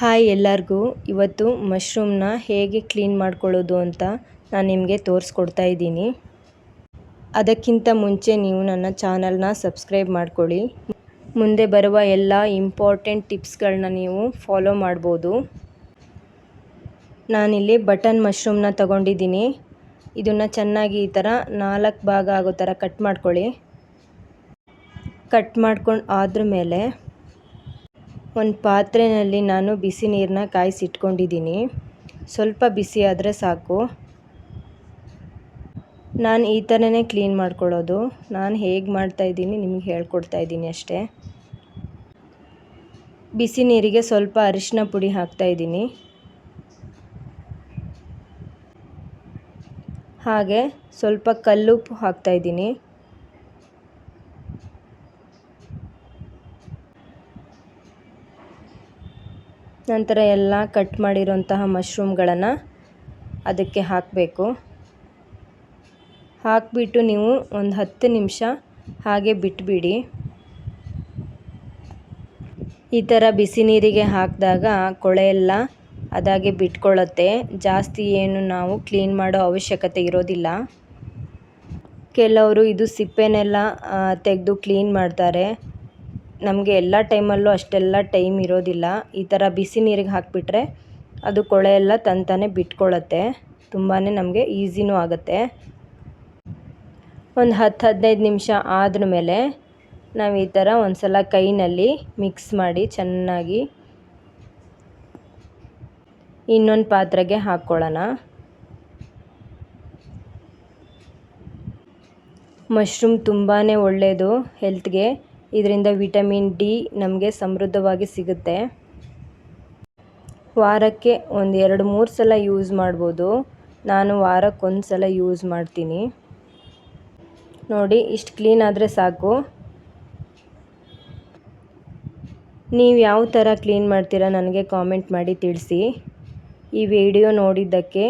Hi ಎಲ್ಲರಿಗೂ. ಇವತ್ತು ಮಶ್ರೂಮ್ನ ಹೇಗೆ ಕ್ಲೀನ್ ಮಾಡ್ಕೊಳ್ಳೋದು ಅಂತ ನಾನು ನಿಮಗೆ ತೋರಿಸ್ಕೊಡ್ತಾ ಇದ್ದೀನಿ. ಅದಕ್ಕಿಂತ ಮುಂಚೆ ನೀವು ನನ್ನ ಚಾನಲ್ನ ಸಬ್ಸ್ಕ್ರೈಬ್ ಮಾಡ್ಕೊಳ್ಳಿ. ಮುಂದೆ ಬರುವ ಎಲ್ಲ ಇಂಪಾರ್ಟೆಂಟ್ ಟಿಪ್ಸ್ಗಳನ್ನ ನೀವು ಫಾಲೋ ಮಾಡ್ಬೋದು. ನಾನಿಲ್ಲಿ ಬಟನ್ ಮಶ್ರೂಮ್ನ ತಗೊಂಡಿದ್ದೀನಿ. ಇದನ್ನು ಚೆನ್ನಾಗಿ ಈ ಥರ ನಾಲ್ಕು ಭಾಗ ಆಗೋ ಥರ ಕಟ್ ಮಾಡ್ಕೊಳ್ಳಿ. ಕಟ್ ಮಾಡ್ಕೊಂಡು ಆದ್ರ ಮೇಲೆ ಒಂದು ಪಾತ್ರೆಯಲ್ಲಿ ನಾನು ಬಿಸಿ ನೀರನ್ನ ಕಾಯಿಸಿಟ್ಕೊಂಡಿದ್ದೀನಿ. ಸ್ವಲ್ಪ ಬಿಸಿ ಆದರೆ ಸಾಕು. ನಾನು ಈ ಥರನೇ ಕ್ಲೀನ್ ಮಾಡ್ಕೊಳ್ಳೋದು. ನಾನು ಹೇಗೆ ಮಾಡ್ತಾಯಿದ್ದೀನಿ ನಿಮಗೆ ಹೇಳ್ಕೊಡ್ತಾ ಇದ್ದೀನಿ ಅಷ್ಟೇ. ಬಿಸಿ ನೀರಿಗೆ ಸ್ವಲ್ಪ ಅರಿಶಿನ ಪುಡಿ ಹಾಕ್ತಾಯಿದ್ದೀನಿ ಹಾಗೆ ಸ್ವಲ್ಪ ಕಲ್ಲುಪ್ಪು ಹಾಕ್ತಾಯಿದ್ದೀನಿ ನಂತರ ಎಲ್ಲ ಕಟ್ ಮಾಡಿರೋಂತಹ ಮಶ್ರೂಮ್ಗಳನ್ನು ಅದಕ್ಕೆ ಹಾಕಬೇಕು. ಹಾಕಿಬಿಟ್ಟು ನೀವು ಒಂದು ಹತ್ತು ನಿಮಿಷ ಹಾಗೆ ಬಿಟ್ಬಿಡಿ. ಈ ಥರ ಬಿಸಿ ನೀರಿಗೆ ಹಾಕಿದಾಗ ಕೊಳೆ ಎಲ್ಲ ಅದಾಗೆ ಬಿಟ್ಕೊಳ್ಳುತ್ತೆ ಜಾಸ್ತಿ ಏನು ನಾವು ಕ್ಲೀನ್ ಮಾಡೋ ಅವಶ್ಯಕತೆ ಇರೋದಿಲ್ಲ. ಕೆಲವರು ಇದು ಸಿಪ್ಪೆನೆಲ್ಲ ತೆಗೆದು ಕ್ಲೀನ್ ಮಾಡ್ತಾರೆ. ನಮಗೆ ಎಲ್ಲ ಟೈಮಲ್ಲೂ ಅಷ್ಟೆಲ್ಲ ಟೈಮ್ ಇರೋದಿಲ್ಲ. ಈ ಥರ ಬಿಸಿ ನೀರಿಗೆ ಹಾಕಿಬಿಟ್ರೆ ಅದು ಕೊಳೆ ಎಲ್ಲ ತಂತಾನೆ ಬಿಟ್ಕೊಳ್ಳುತ್ತೆ ತುಂಬಾ ನಮಗೆ ಈಸಿನೂ ಆಗುತ್ತೆ. ಒಂದು ಹತ್ತು ಹದಿನೈದು ನಿಮಿಷ ಆದ ಮೇಲೆ ನಾವು ಈ ಥರ ಒಂದು ಸಲ ಕೈನಲ್ಲಿ ಮಿಕ್ಸ್ ಮಾಡಿ ಚೆನ್ನಾಗಿ ಇನ್ನೊಂದು ಪಾತ್ರೆಗೆ ಹಾಕ್ಕೊಳ್ಳೋಣ. ಮಶ್ರೂಮ್ ತುಂಬಾ ಒಳ್ಳೆಯದು ಹೆಲ್ತ್ಗೆ ಇದರಿಂದ ವಿಟಮಿನ್ ಡಿ ನಮಗೆ ಸಮೃದ್ಧವಾಗಿ ಸಿಗುತ್ತೆ. ವಾರಕ್ಕೆ ಒಂದು ಎರಡು ಮೂರು ಸಲ ಯೂಸ್ ಮಾಡ್ಬೋದು. ನಾನು ವಾರಕ್ಕೆ ಒಂದು ಸಲ ಯೂಸ್ ಮಾಡ್ತೀನಿ. ನೋಡಿ, ಇಷ್ಟು ಕ್ಲೀನ್ ಆದರೆ ಸಾಕು. ನೀವು ಯಾವ ಥರ ಕ್ಲೀನ್ ಮಾಡ್ತೀರಾ ನನಗೆ ಕಾಮೆಂಟ್ ಮಾಡಿ ತಿಳಿಸಿ. ಈ ವಿಡಿಯೋ ನೋಡಿದ್ದಕ್ಕೆ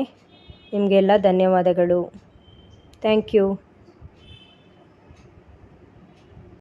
ನಿಮಗೆಲ್ಲ ಧನ್ಯವಾದಗಳು. Thank you.